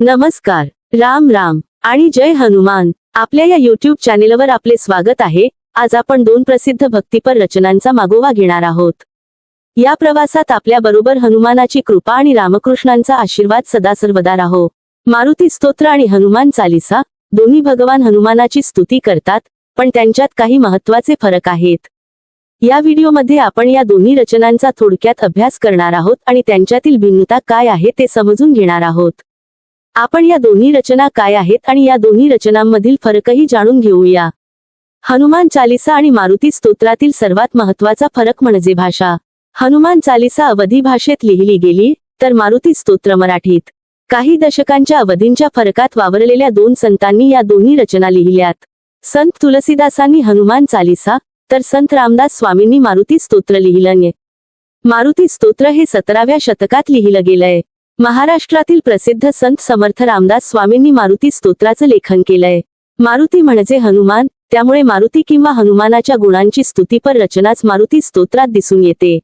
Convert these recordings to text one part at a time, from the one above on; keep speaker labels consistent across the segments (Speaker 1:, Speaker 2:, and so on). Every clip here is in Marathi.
Speaker 1: नमस्कार राम राम आणि जय हनुमान. आपल्या या युट्यूब चॅनेलवर आपले स्वागत आहे. आज आपण दोन प्रसिद्ध भक्तिपर रचनांचा मागोवा घेणार आहोत. या प्रवासात आपल्या बरोबर हनुमानाची कृपा आणि रामकृष्णांचा आशीर्वाद सदा सर्वदा राहो. मारुती स्तोत्र आणि हनुमान चालिसा दोन्ही भगवान हनुमानाची स्तुती करतात पण त्यांच्यात काही महत्त्वाचे फरक आहेत. या व्हिडिओमध्ये आपण या दोन्ही रचनांचा थोडक्यात अभ्यास करणार आहोत आणि त्यांच्यातील भिन्नता काय आहे ते समजून घेणार आहोत. आपण या दोन्ही रचना काय आहेत आणि या दोन्ही रचनांमधील फरकही जाणून घेऊया. हनुमान चालिसा आणि मारुती स्तोत्रातील सर्वात महत्त्वाचा फरक म्हणजे भाषा. हनुमान चालिसा अवधी भाषेत लिहिली गेली तर मारुती स्तोत्र मराठीत. काही दशकांच्या अवधींच्या फरकात वावरलेल्या दोन संतांनी या दोन्ही रचना लिहिल्यात. संत तुलसीदासांनी हनुमान चालिसा तर संत रामदास स्वामींनी मारुती स्तोत्र लिहिलं मारुती स्तोत्र हे सतराव्या शतकात लिहिलं गेलंय. महाराष्ट्रातील प्रसिद्ध संत समर्थ रामदास स्वामींनी मारुती स्तोत्राचं लेखन केलंय. मारुती म्हणजे हनुमान त्यामुळे मारुती किंवा हनुमानाच्या गुणांची स्तुतीपर रचनाच मारुती स्तोत्रात दिसून येते.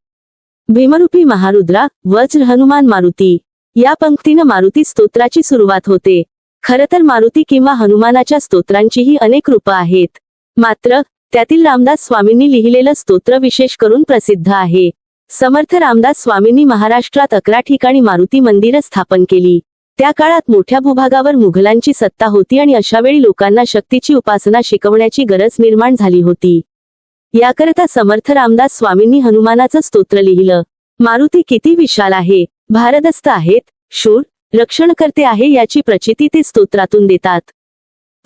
Speaker 1: भीमरूपी महारुद्रा वज्र हनुमान मारुती या पंक्तीनं मारुती स्तोत्राची सुरुवात होते. खरं तर मारुती किंवा हनुमानाच्या स्तोत्रांचीही अनेक रूपं आहेत. मात्र त्यातील रामदास स्वामींनी लिहिलेलं स्तोत्र विशेष करून प्रसिद्ध आहे. समर्थ रामदास स्वामींनी महाराष्ट्रात अकरा ठिकाणी मारुती मंदिरं स्थापन केली. त्या काळात मोठ्या भूभागावर मुघलांची सत्ता होती आणि अशावेळी लोकांना शक्तीची उपासना शिकवण्याची गरज निर्माण झाली होती. याकरता समर्थ रामदास स्वामींनी हनुमानाचं स्तोत्र लिहिलं. मारुती किती विशाल आहे भारदस्त आहेत शूर रक्षणकर्ते आहे याची प्रचिती ते स्तोत्रातून देतात.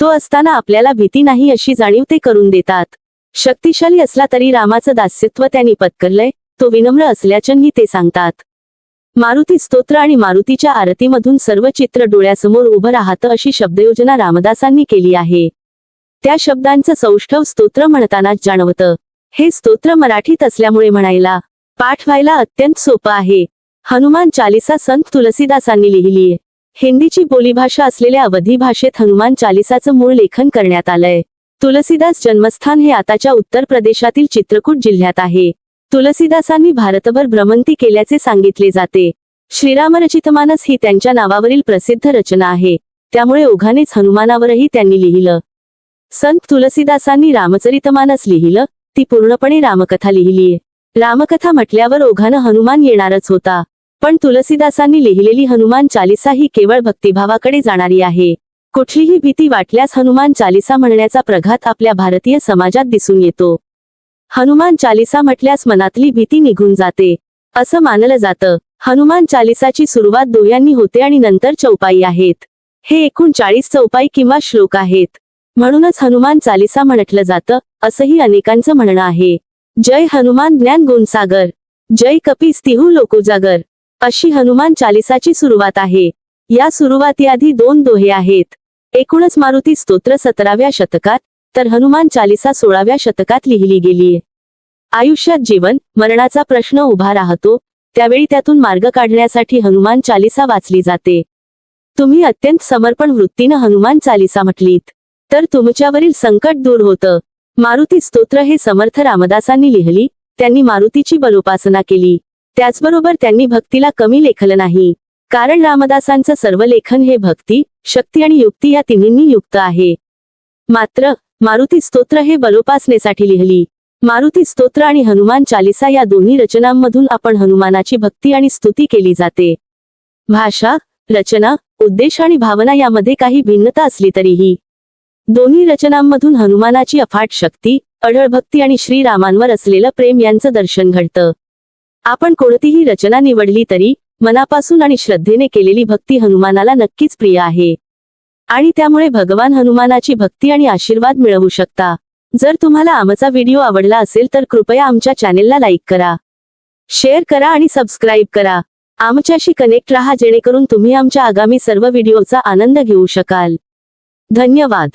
Speaker 1: तो असताना आपल्याला भीती नाही अशी जाणीव ते करून देतात. शक्तिशाली असला तरी रामाचं दास्यत्व त्यांनी पत्करलंय तो विनम्र असल्याचंही ते सांगतात. मारुती स्तोत्र आणि मारुतीच्या आरतीमधून सर्व चित्र डोळ्यासमोर उभं राहतं अशी शब्दयोजना रामदासांनी केली आहे. त्या शब्दांचं सौष्ठव स्तोत्र म्हणतानाच जाणवतं. हे स्तोत्र मराठीत असल्यामुळे म्हणायला पाठ व्हायला अत्यंत सोपं आहे. हनुमान चालिसा संत तुलसीदासांनी लिहिलीय. हिंदीची बोलीभाषा असलेल्या अवधी भाषेत हनुमान चालिसाचं मूळ लेखन करण्यात आलंय. तुलसीदास जन्मस्थान हे आताच्या उत्तर प्रदेशातील चित्रकूट जिल्ह्यात आहे. तुलसीदासांनी भारतभर भ्रमंती केल्याचे सांगितले जाते. श्रीरामरचितमानस ही त्यांच्या नावावरील प्रसिद्ध रचना आहे. त्यामुळे ओघानेच हनुमानावरही त्यांनी लिहिलं. संत तुलसीदासांनी रामचरितमानस लिहिलं ती पूर्णपणे रामकथा लिहिलीय. रामकथा म्हटल्यावर ओघानं हनुमान येणारच होता. पण तुलसीदासांनी लिहिलेली हनुमान चालिसा ही केवळ भक्तिभावाकडे जाणारी आहे. कुठलीही भीती वाटल्यास हनुमान चालिसा म्हणण्याचा प्रघात आपल्या भारतीय समाजात दिसून येतो. हनुमान चालिसा म्हटल्यास मनातली भीती निघून जाते. असं मानलं जातं. हनुमान चालिसाची सुरुवात दोह्यांनी होते आणि नंतर चौपाई आहेत. हे एकूण चाळीस चौपाई किंवा श्लोक आहेत. म्हणूनच हनुमान चालिसा म्हटलं जातं असंही अनेकांचं म्हणणं आहे. जय हनुमान ज्ञान गुणसागर. जय कपीस तिहू लोकोजागर. अशी हनुमान चालिसाची सुरुवात आहे. या सुरुवातीआधी दोन दोहे आहेत. एकूणच मारुती स्तोत्र सतराव्या शतकात तर हनुमान चालिसा सोळाव्या शतकात लिहिली गेलीय. आयुष्यात जीवन मरणाचा प्रश्न उभा राहतो त्यावेळी त्यातून मार्ग काढण्यासाठी हनुमान चालिसा वाचली जाते. तुम्ही अत्यंत समर्पण वृत्तीनं हनुमान चालिसा म्हटलीत. तर तुमच्यावरील संकट दूर होतं. मारुती स्तोत्र हे समर्थ रामदासांनी लिहिली त्यांनी मारुतीची बलोपासना केली. त्याचबरोबर त्यांनी भक्तीला कमी लेखलं नाही. कारण रामदासांचं सर्व लेखन हे भक्ती शक्ती आणि युक्ती या तिन्हींनी युक्त आहे. मात्र मारुती स्तोत्र हे बलोपासनेसाठी लिहिली. मारुती स्तोत्र आणि हनुमान चालिसा या दोन्ही रचनांमधून आपण हनुमानाची भक्ती आणि स्तुती केली जाते. भाषा रचना उद्देश आणि भावना यामध्ये काही भिन्नता असली तरीही. दोन्ही रचनांमधून हनुमानाची अफाट शक्ती अढळ भक्ती आणि श्रीरामांवर असलेलं प्रेम यांचं दर्शन घडतं. आपण कोणतीही रचना निवडली तरी मनापासून आणि श्रद्धेने केलेली भक्ती हनुमानाला नक्कीच प्रिय आहे. आणि त्यामुळे भगवान हनुमानाची भक्ती आणि आशीर्वाद मिळवू शकता. जर तुम्हाला आमचा व्हिडिओ आवडला असेल तर कृपया आमच्या चॅनेलला लाईक करा. शेअर करा आणि सबस्क्राईब करा. आमच्याशी कनेक्ट रहा जेणेकरून तुम्ही आमच्या आगामी सर्व व्हिडिओचा आनंद घेऊ शकाल. धन्यवाद.